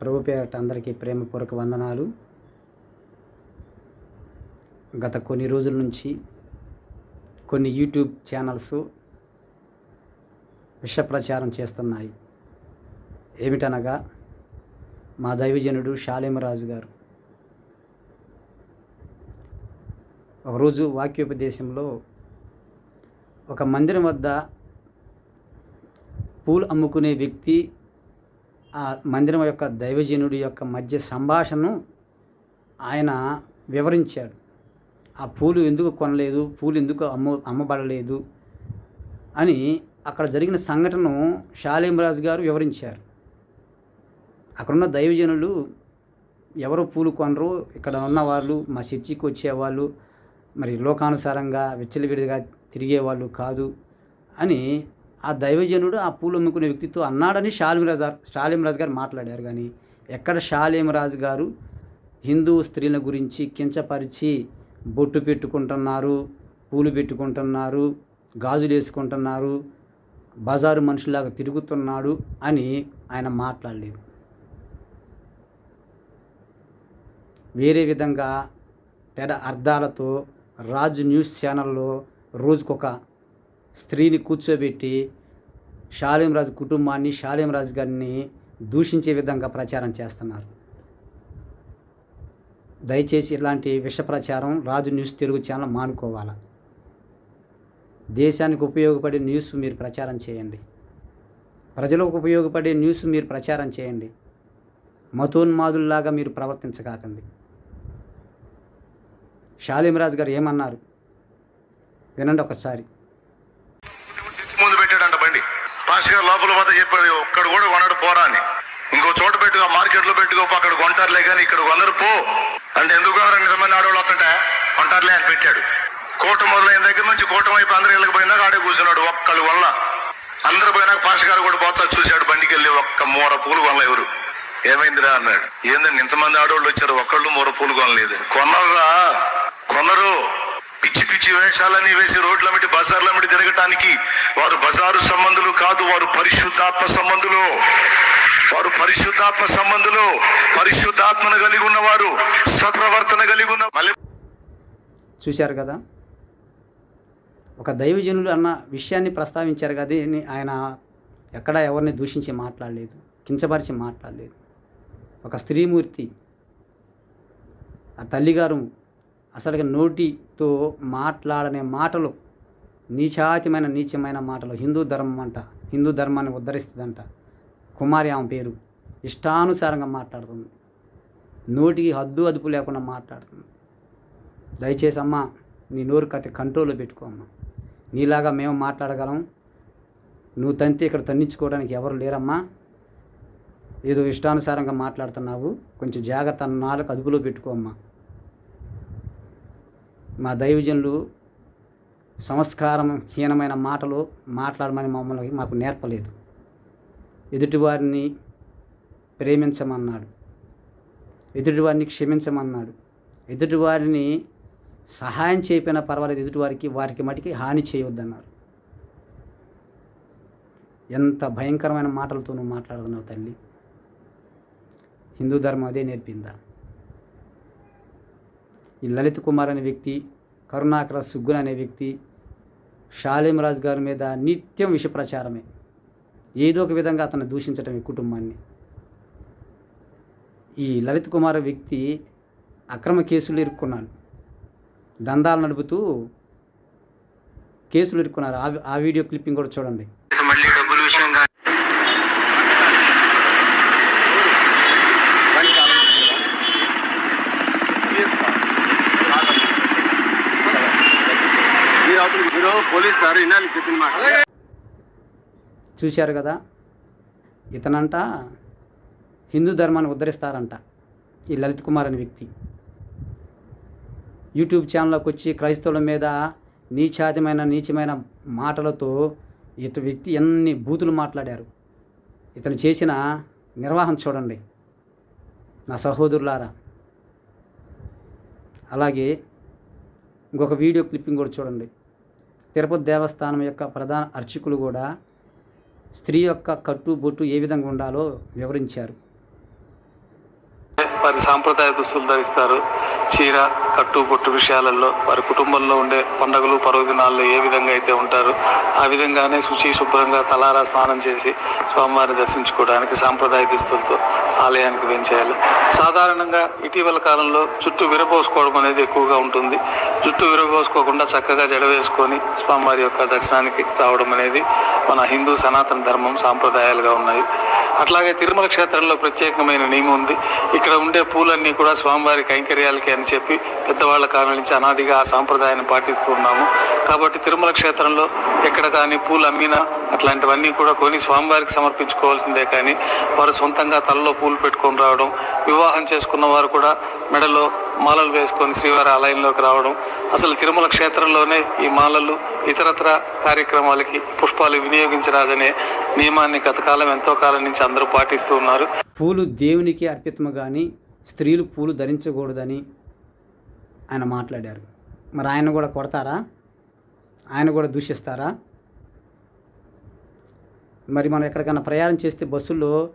ప్రభు పేరట అందరికీ ప్రేమపూర్వక వందనాలు. గత కొన్ని రోజుల నుంచి కొన్ని యూట్యూబ్ ఛానల్స్ విష ప్రచారం చేస్తున్నాయి. ఏమిటనగా మా దైవజనుడు షాలేమరాజు గారు ఒకరోజు వాక్యోపదేశంలో ఒక మందిరం వద్ద పూలు అమ్ముకునే వ్యక్తి ఆ మందిరం యొక్క దైవజనుడి యొక్క మధ్య సంభాషణను ఆయన వివరించాడు. ఆ పూలు ఎందుకు కొనలేదు? పూలు ఎందుకు అమ్మ అమ్మబడలేదు? అని అక్కడ జరిగిన సంఘటనను షాలేంరాజు గారు వివరించారు. అక్కడున్న దైవజనులు ఎవరు పూలు కొనరు? ఇక్కడ ఉన్న వాళ్ళు మా చర్చికి వచ్చేవాళ్ళు మరి లోకానుసారంగా విచ్చలవిడిగా తిరిగేవాళ్ళు కాదు అని ఆ దైవజనుడు ఆ పూలు అమ్ముకునే వ్యక్తితో అన్నాడని షాలిమరాజు షాలిమరాజు గారు మాట్లాడారు. కానీ ఎక్కడ షాలిమరాజు గారు హిందూ స్త్రీల గురించి కించపరిచి బొట్టు పెట్టుకుంటున్నారు పూలు పెట్టుకుంటున్నారు గాజులు వేసుకుంటున్నారు బజారు మనుషులాగా తిరుగుతున్నాడు అని ఆయన మాట్లాడలేదు. వేరే విధంగా పెద్ద అర్థాలతో రాజు న్యూస్ ఛానల్లో రోజుకొక స్త్రీని కూర్చోబెట్టి రాజు కుటుంబాన్ని షాలేంరాజు గారిని దూషించే విధంగా ప్రచారం చేస్తున్నారు. దయచేసి ఇలాంటి విష ప్రచారం రాజు న్యూస్ తెలుగు ఛానల్ మానుకోవాలా? దేశానికి ఉపయోగపడే న్యూస్ మీరు ప్రచారం చేయండి. ప్రజలకు ఉపయోగపడే న్యూస్ మీరు ప్రచారం చేయండి. మతోన్మాదుల్లాగా మీరు ప్రవర్తించకాకండి షాలిమరాజు గారు ఏమన్నారు? వినండి ఒకసారి. మంచిగా లోపల పోతే చెప్పాడు ఒక్కడు కూడా కొనడు పోరా అని. ఇంకో చోట పెట్టుకో మార్కెట్లో పెట్టుకో అక్కడ కొంటారులే కానీ ఇక్కడ కొందరు పో. అంటే ఎందుకు కావాలని నిజమైన ఆడవాళ్ళు వస్తుంటే కొంటారులే అని పెట్టాడు. కోట మొదలైన దగ్గర నుంచి కూటం వైపు అందరు ఇళ్ళకి పోయినాక ఆడే కూర్చున్నాడు ఒక్కళ్ళు వల్ల అందరు పోయినాక పాష గారు కూడా పోతా చూశాడు బండికి వెళ్ళి ఒక్క మూర పూలు కొనలే ఎవరు. ఏమైందిరా అన్నాడు. ఏందండి ఇంతమంది ఆడవాళ్ళు వచ్చారు ఒక్కళ్ళు మూర పూలు కొనలేదు. కొనరురా కొనరు. పిచ్చి పిచ్చి వేషాలని వేసి రోడ్ల మీటి బజార్ల బజార్లమిటి తిరగటానికి వారు బజారు సంబంధులు కాదు వారు పరిశుద్ధాత్మ సంబంధులు. వారు పరిశుద్ధాత్మ సంబంధులు. పరిశుద్ధాత్మను కలిగి ఉన్నవారు సత్ప్రవర్తన కలిగి ఉన్న మళ్ళీ చూశారు కదా? ఒక దైవజనులు అన్న విషయాన్ని ప్రస్తావించారు కదా ఆయన ఎక్కడ ఎవరిని దూషించి మాట్లాడలేదు కించపరిచి మాట్లాడలేదు. ఒక స్త్రీమూర్తి ఆ తల్లిగారు అసలుగా నోటితో మాట్లాడనే మాటలు నీచాతిమైన నీచమైన మాటలు. హిందూ ధర్మం అంట. హిందూ ధర్మాన్ని ఉద్ధరిస్తుందంట. కుమారి ఆమె పేరు ఇష్టానుసారంగా మాట్లాడుతుంది. నోటికి హద్దు అదుపు లేకుండా మాట్లాడుతుంది. దయచేసి అమ్మ నీ నోరు కత్తి కంట్రోల్లో పెట్టుకో అమ్మ. నీలాగా మేము మాట్లాడగలం. నువ్వు తంతే ఇక్కడ తన్నించుకోవడానికి ఎవరు లేరమ్మా. ఏదో ఇష్టానుసారంగా మాట్లాడుతున్నావు. కొంచెం జాగ్రత్త నాలుగు అదుపులో పెట్టుకో అమ్మా. మా దైవజనులు సంస్కారం హీనమైన మాటలు మాట్లాడమని మమ్మల్ని మాకు నేర్పలేదు. ఎదుటివారిని ప్రేమించమన్నాడు. ఎదుటివారిని క్షమించమన్నాడు. ఎదుటివారిని సహాయం చేయకపోయినా పర్వాలేదు. ఎదుటివారికి వారికి మటుకి హాని చేయవద్దన్నారు ఎంత భయంకరమైన మాటలతో నువ్వు మాట్లాడుతున్నావు తల్లి. హిందూ ధర్మం అదే నేర్పిందా? ఈ లలిత్ కుమార్ అనే వ్యక్తి కరుణాకర సుగ్గున్ అనే వ్యక్తి షాలేమరాజు గారి మీద నిత్యం విష ప్రచారమే ఏదో ఒక విధంగా అతను దూషించటం ఈ కుటుంబాన్ని. ఈ లలిత్ కుమార్ వ్యక్తి అక్రమ కేసులు ఇరుక్కున్నాడు. దందాలు నడుపుతూ కేసులు ఇరుక్కున్నారు. ఆ ఆ వీడియో క్లిప్పింగ్ కూడా చూడండి. పోలీస్ సార్ వినాలి చెప్పిన మాట. చూశారు కదా ఇతనంట హిందూ ధర్మాన్ని ఉద్ధరిస్తారంట ఈ లలిత్ కుమార్ అనే వ్యక్తి. యూట్యూబ్ ఛానల్లోకి వచ్చి క్రైస్తవుల మీద నీచాతమైన నీచమైన మాటలతో ఇత వ్యక్తి ఎన్ని బూతులు మాట్లాడారు. ఇతను చేసిన నిర్వాహం చూడండి నా సహోదరులారా. అలాగే ఇంకొక వీడియో క్లిప్పింగ్ కూడా చూడండి. తిరుపతి దేవస్థానం యొక్క ప్రధాన అర్చకులు కూడా స్త్రీ యొక్క కట్టు బొట్టు ఏ విధంగా ఉండాలో వివరించారు. వారి సాంప్రదాయ దుస్తులు ధరిస్తారు. చీర కట్టుబొట్టు విషయాలలో వారి కుటుంబంలో ఉండే పండుగలు పర్వదినాల్లో ఏ విధంగా అయితే ఉంటారో ఆ విధంగానే శుచి శుభ్రంగా తలారా స్నానం చేసి స్వామివారిని దర్శించుకోవడానికి సాంప్రదాయ దుస్తులతో ఆలయానికి వెంచేయాలి. సాధారణంగా ఇటీవల కాలంలో జుట్టు విరబోసుకోవడం అనేది ఎక్కువగా ఉంటుంది. జుట్టు విరబోసుకోకుండా చక్కగా జడ వేసుకొని స్వామివారి యొక్క దర్శనానికి రావడం అనేది మన హిందూ సనాతన ధర్మం సాంప్రదాయాలుగా ఉన్నాయి. అట్లాగే తిరుమల క్షేత్రంలో ప్రత్యేకమైన నియమం ఉంది. ఇక్కడ ఉండే పూలన్నీ కూడా స్వామివారి కైంకర్యాలకి అని చెప్పి పెద్దవాళ్ళ కాలం నుంచి అనాదిగా ఆ సాంప్రదాయాన్ని పాటిస్తూ ఉన్నాము. కాబట్టి తిరుమల క్షేత్రంలో ఎక్కడ కానీ పూలు అమ్మినా అట్లాంటివన్నీ కూడా కొని స్వామివారికి సమర్పించుకోవాల్సిందే కానీ వారు సొంతంగా తలలో పూలు పెట్టుకొని రావడం వివాహం చేసుకున్న వారు కూడా మెడలో మాలలు వేసుకొని శ్రీవారి ఆలయంలోకి రావడం. అసలు తిరుమల క్షేత్రంలోనే ఈ మాలలు ఇతరత్ర కార్యక్రమాలకి పుష్పాలు వినియోగించరాదనే నియమాన్ని గతకాలం ఎంతో కాలం నుంచి అందరూ పాటిస్తూ ఉన్నారు. పూలు దేవునికి అర్పితము కానీ స్త్రీలు పూలు ధరించకూడదని ఆయన మాట్లాడారు. మరి ఆయన కూడా కొడతారా? ఆయన కూడా దూషిస్తారా? మరి మనం ఎక్కడికైనా ప్రయాణం చేస్తే బస్సుల్లో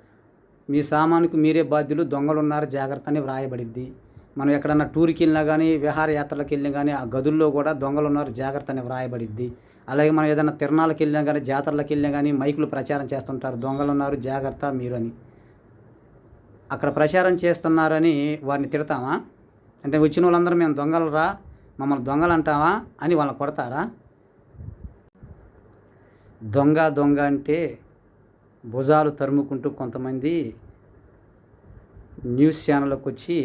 మీ సామానుకు మీరే బాధ్యులు దొంగలు ఉన్నారు జాగ్రత్త అని వ్రాయబడిద్ది. మనం ఎక్కడన్నా టూర్కి వెళ్ళినా కానీ విహారయాత్రలకు వెళ్ళినా కానీ ఆ గదుల్లో కూడా దొంగలు ఉన్నారు జాగ్రత్త అని వ్రాయబడిద్ది. అలాగే మనం ఏదైనా తిరణాలకు వెళ్ళినా కానీ జాతరలకు వెళ్ళినా కానీ మైకులు ప్రచారం చేస్తుంటారు దొంగలు ఉన్నారు జాగ్రత్త మీరు అని. అక్కడ ప్రచారం చేస్తున్నారని వారిని తిడతామా? అంటే వచ్చిన వాళ్ళందరూ మేము దొంగలరా? మమ్మల్ని దొంగలు అంటావా అని వాళ్ళని కొడతారా? దొంగ దొంగ అంటే భుజాలు తరుముకుంటూ కొంతమంది న్యూస్ ఛానళ్ళకు వచ్చి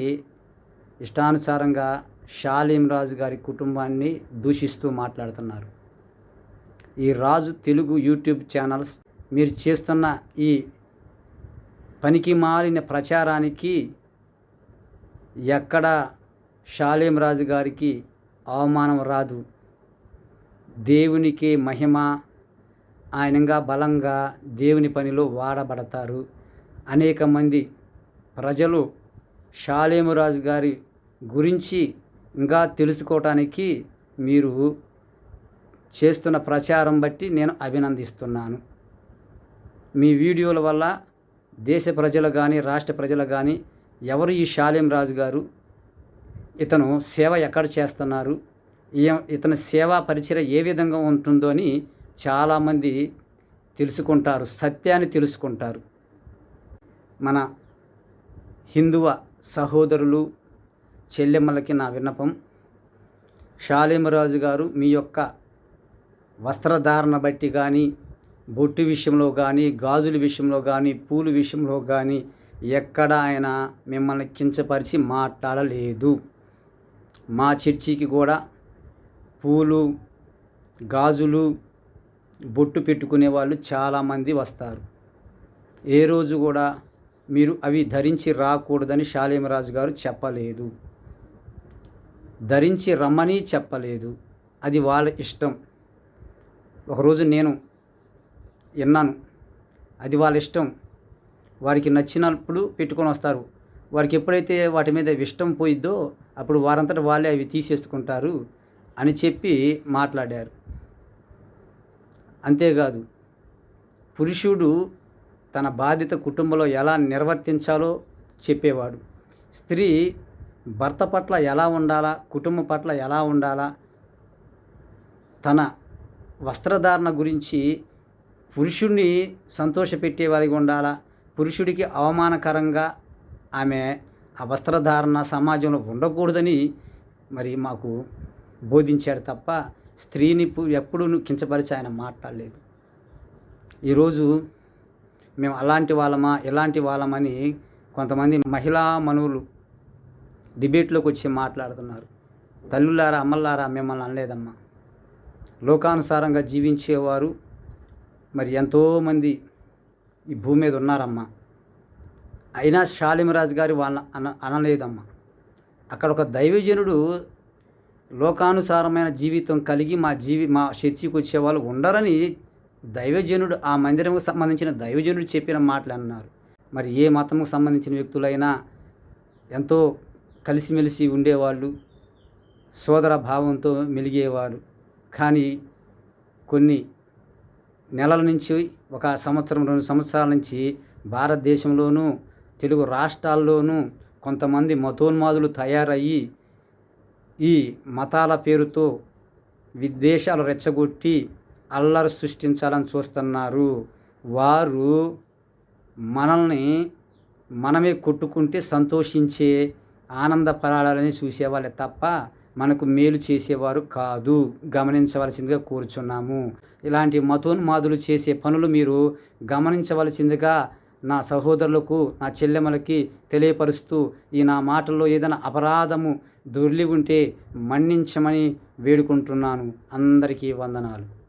ఇష్టానుసారంగా షాలీం రాజు గారి కుటుంబాన్ని దూషిస్తూ మాట్లాడుతున్నారు. ఈ రాజు తెలుగు యూట్యూబ్ ఛానల్స్ మీరు చేస్తున్న ఈ పనికి మారిన ప్రచారానికి ఎక్కడ షాలేం రాజు గారికి అవమానం రాదు. దేవునికి మహిమ ఆయనంగా బలంగా దేవుని పనిలో వాడబడతారు. అనేక మంది ప్రజలు షాలేమురాజు గారి గురించి ఇంకా తెలుసుకోవటానికి మీరు చేస్తున్న ప్రచారం బట్టి నేను అభినందిస్తున్నాను. మీ వీడియోల వల్ల దేశ ప్రజలు కానీ రాష్ట్ర ప్రజలు కానీ ఎవరు ఈ షాలేం రాజు గారు ఇతను సేవ ఎక్కడ చేస్తున్నారు? ఈ- ఇతని సేవా పరిచయం ఏ విధంగా ఉంటుందో అని చాలామంది తెలుసుకుంటారు సత్యాన్ని తెలుసుకుంటారు. మన హిందువ సహోదరులు చెల్లెమ్మలకి నా విన్నపం షాలేమరాజు గారు మీ యొక్క వస్త్రధారణ బట్టి కానీ బొట్టు విషయంలో కానీ గాజుల విషయంలో కానీ పూలు విషయంలో కానీ ఎక్కడ ఆయన మిమ్మల్ని కించపరిచి మాట్లాడలేదు. మా చర్చికి కూడా పూలు గాజులు బొట్టు పెట్టుకునే వాళ్ళు చాలామంది వస్తారు. ఏ రోజు కూడా మీరు అవి ధరించి రాకూడదని శాలేమరాజు గారు చెప్పలేదు. ధరించి రమ్మని చెప్పలేదు. అది వాళ్ళ ఇష్టం. ఒకరోజు నేను విన్నాను. అది వాళ్ళ ఇష్టం. వారికి నచ్చినప్పుడు పెట్టుకొని వస్తారు. వారికి ఎప్పుడైతే వాటి మీద ఇష్టం పోయిద్దో అప్పుడు వారంతట వాళ్ళే అవి తీసేసుకుంటారు అని చెప్పి మాట్లాడారు. అంతేకాదు పురుషుడు తన బాధ్యత కుటుంబంలో ఎలా నిర్వర్తించాలో చెప్పేవాడు. స్త్రీ భర్త పట్ల ఎలా ఉండాలా కుటుంబం పట్ల ఎలా ఉండాలా తన వస్త్రధారణ గురించి పురుషుడిని సంతోషపెట్టే వారికి ఉండాలా పురుషుడికి అవమానకరంగా ఆమె ఆ వస్త్రధారణ సమాజంలో ఉండకూడదని మరి మాకు బోధించాడు తప్ప స్త్రీని ఎప్పుడూ కించపరిచి ఆయన మాట్లాడలేదు. ఈరోజు మేము అలాంటి వాళ్ళమా ఇలాంటి వాళ్ళమని కొంతమంది మహిళా మనువులు డిబేట్లోకి వచ్చి మాట్లాడుతున్నారు. తల్లులారా అమ్మలారా మిమ్మల్ని అనలేదమ్మా. లోకానుసారంగా జీవించేవారు మరి ఎంతోమంది ఈ భూమి మీద ఉన్నారమ్మా. అయినా శాలిమరాజు గారి వాళ్ళ అన అనలేదమ్మా. అక్కడ ఒక దైవజనుడు లోకానుసారమైన జీవితం కలిగి మా జీవి మా చర్చికి వచ్చేవాళ్ళు ఉండరని దైవజనుడు ఆ మందిరంకు సంబంధించిన దైవజనుడు చెప్పిన మాటలు అన్నారు. మరి ఏ మతముకు సంబంధించిన వ్యక్తులైనా ఎంతో కలిసిమెలిసి ఉండేవాళ్ళు సోదర భావంతో మెలిగేవారు. కానీ కొన్ని నెలల నుంచి ఒక సంవత్సరం రెండు సంవత్సరాల నుంచి భారతదేశంలోనూ తెలుగు రాష్ట్రాల్లోనూ కొంతమంది మతోన్మాదులు తయారయ్యి ఈ మతాల పేరుతో విద్వేషాలు రెచ్చగొట్టి అల్లరి సృష్టించాలని చూస్తున్నారు. వారు మనల్ని మనమే కొట్టుకుంటే సంతోషించే ఆనందపడాలని చూసేవాళ్ళే తప్ప మనకు మేలు చేసేవారు కాదు. గమనించవలసిందిగా కోరుచున్నాము. ఇలాంటి మతోన్మాదులు చేసే పనులు మీరు గమనించవలసిందిగా నా సహోదరులకు నా చెల్లెమ్మలకి తెలియపరుస్తూ ఈ నా మాటల్లో ఏదైనా అపరాధము దొర్లి ఉంటే మన్నించమని వేడుకుంటున్నాను. అందరికీ వందనాలు.